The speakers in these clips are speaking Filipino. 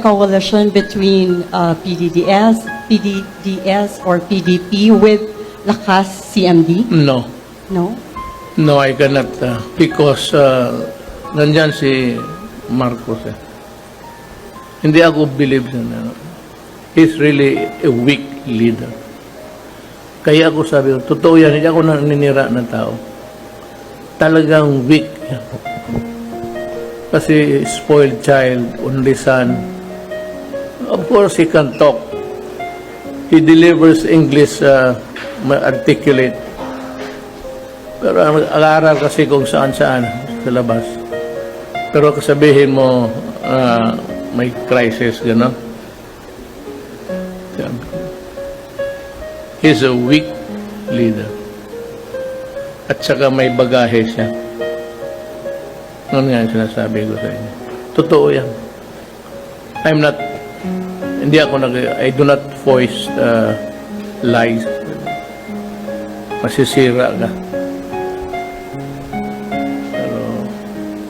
coalition between uh, PDDS, PDDS or PDP with Lakas CMD? No. No? No, I cannot. uh, because uh, nandyan si Marcos. Eh. Hindi ako believe na ano. He's really a weak leader. Kaya ako sabi ko, totoo yan, hindi ako naninira ng tao. Talagang weak. Kasi spoiled child, only son. Of course, he can talk. He delivers English uh, articulate. Pero ang aral kasi kung saan-saan sa labas. Pero kasabihin mo, ah, may crisis, gano'n. He's a weak leader. At saka may bagahe siya. Noon nga yung sinasabi ko sa inyo. Totoo yan. I'm not, hindi ako nag, I do not voice uh, lies. Masisira ka. Pero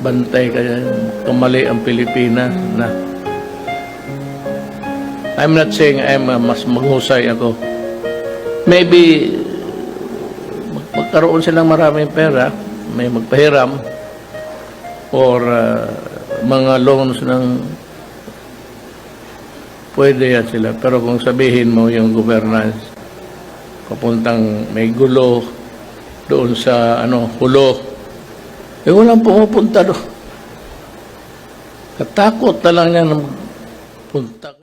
bantay ka yan. Kamali ang Pilipinas na I'm not saying I'm uh, mas maghusay ako. Maybe mag- magkaroon silang maraming pera, may magpahiram or uh, mga loans ng pwede yan sila. Pero kung sabihin mo yung governance, papuntang may gulo doon sa ano hulo, eh walang pumupunta doon. Katakot na lang yan ng punta.